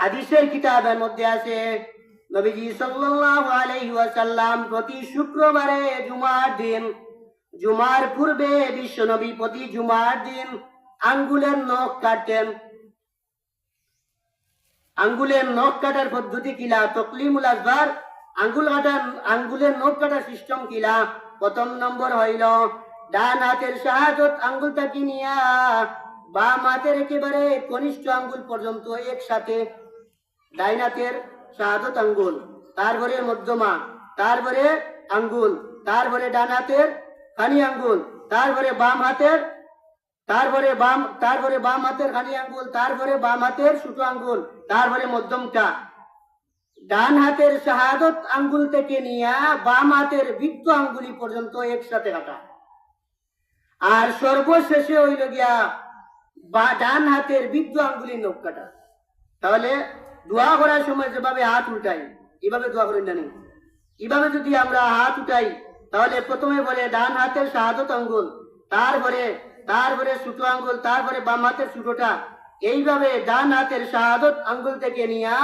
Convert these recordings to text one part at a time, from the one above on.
হাদিসের কিতাবের মধ্যে আছে, নবীজি সাল্লাল্লাহু আলাইহি ওয়াসাল্লাম প্রতি শুক্রবারে জুমার দিন, জুমার পূর্বে বিশ্ব নবী প্রতি জুমার দিন আঙ্গুলের নখ কাটতেন। আঙ্গুলের নখ কাটার পদ্ধতি কিলা তকলিমুল আসবার আঙ্গুল কাটার, আঙ্গুলের নখ কাটার সিস্টেম কিলা প্রথম নম্বর হইল, ডান হাতের সাহায্যত আঙ্গুলটাকে নিয়া বাম হাতের একেবারে কনিষ্ঠ আঙ্গুল পর্যন্ত একসাথে ডাইন হাতের সাহায্যত আঙ্গুল তারপরে মধ্যমা তারপরে আঙ্গুল তারপরে ডান হাতের খানি আঙ্গুল তারপরে বাম হাতের তারপরে বাম তারপরে বাম হাতের খানি আঙ্গুল তারপরে বাম হাতের ছোট আঙ্গুল তারপরে মধ্যমটা। ডান হাতের শাহাদত আঙ্গুল থেকে নিয়ে বাম হাতের বৃত্ত আঙ্গুলি পর্যন্ত একসাথে কাটা। আর সর্বশেষে হইল গিয়া ডান হাতের বৃদ্ধ আঙ্গুলি নখ কাটা। তাহলে দোয়া করার সময় যেভাবে হাত উল্টাই এভাবে দোয়া করি জানি এভাবে যদি আমরা হাত উঠাই, তাহলে প্রথমে বলে ডান হাতের শাহাদত আঙ্গুল, তারপরে তারপরে ছোট আঙ্গুল, তারপরে বাম হাতের ছোটটা এইভাবে ডান হাতের শাহাদত আঙ্গুল থেকে নিয়ে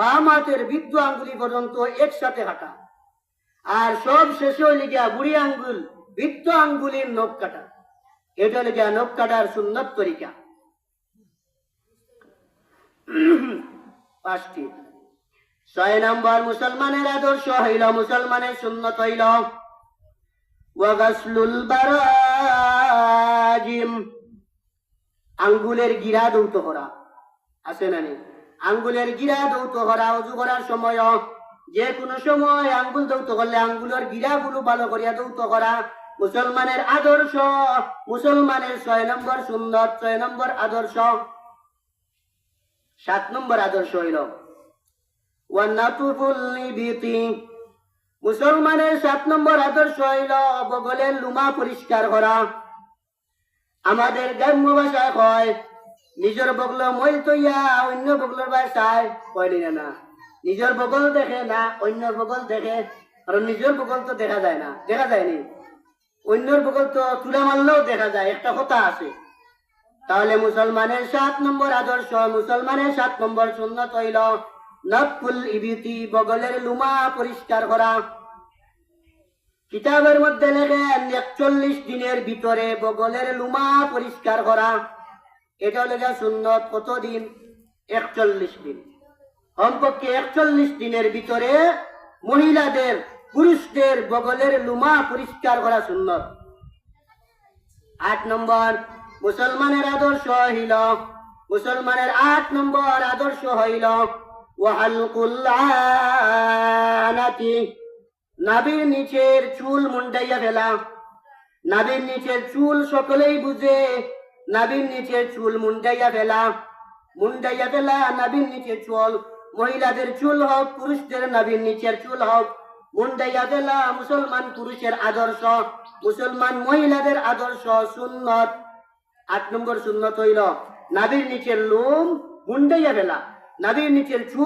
বাম হাতের বৃদ্ধ আঙ্গুলি পর্যন্ত একসাথে হাঁটা। আর সব শেষে হইলে গিয়া বুড়ি আঙ্গুল, বৃদ্ধ আঙ্গুলির নখ কাটা। এটা হলে গিয়া নখ কাটার সুন্দর তরিকা। পাঁচটি। ছয় নম্বর, মুসলমানের আদর্শ হইল, মুসলমানের সুন্নত হইল। ওয়াগাসলুল বারাজিম। আঙ্গুলের গিরা দৌত করা। আছে না নেই? আঙ্গুলের গিরা দৌত করা অজু করার সময় যে কোনো সময় আঙ্গুল দৌত করলে আঙ্গুলের গিরা গুলো ভালো করিয়া দৌত করা। মুসলমানের আদর্শ, মুসলমানের ছয় নম্বর সুন্দর ছয় নম্বর আদর্শ। সাত নম্বর আদর্শ হইল মুসলমানের সাত নম্বর আদর্শ হইল বগলের লুমা পরিষ্কার করা। আমাদের গ্রাম্য ভাষায় কয়, নিজের বগল মই তৈয়া, অন্য বগলের ভাষায় কয়নি না? নিজের বগল দেখে না, অন্যর বগল দেখে, কারণ নিজের বগল তো দেখা যায় না, দেখা যায়নি। অন্যর বগল তো তুলা মারলেও দেখা যায়, একটা কথা আছে। তাহলে মুসলমানের সাত নম্বর আদর্শ, মুসলমানের সাত নম্বর সুন্নত হইল নফুল ইবিতি, বগলের লুমা পরিষ্কার করা। কিতাবের মধ্যে লেখেন, একচল্লিশ দিনের ভিতরে বগলের লুমা পরিষ্কার করা। এটা লেখা সুন্নত, কতদিন? একচল্লিশ দিন। কমপক্ষে একচল্লিশ দিনের ভিতরে মহিলাদের, পুরুষদের বগলের লুমা পরিষ্কার করা সুন্নত। আট নম্বর মুসলমানের আদর্শ হইল, মুসলমানের আট নম্বর আদর্শ হইল, ওয়াহালকুল্লানাতি, নাবির নিচের চুল মুন্ডাইয়া ফেলা। নাবির নিচের চুল সকলেই বুঝে, নাবির নিচের চুল মুন্ডাইয়া ফেলা। মুন্ডাইয়া ফেলা নাবির নিচের চুল, মহিলাদের চুল হোক, পুরুষদের নাবির নিচের চুল হোক। মুন্ডাইয়া ফেলা মুসলমান পুরুষের আদর্শ, মুসলমান মহিলাদের আদর্শ সুন্নত। আট নম্বর সুন্নত হইল নাবির নিচের লোম মুন্ডাইয়া ফেলা নাবির নিচের চুল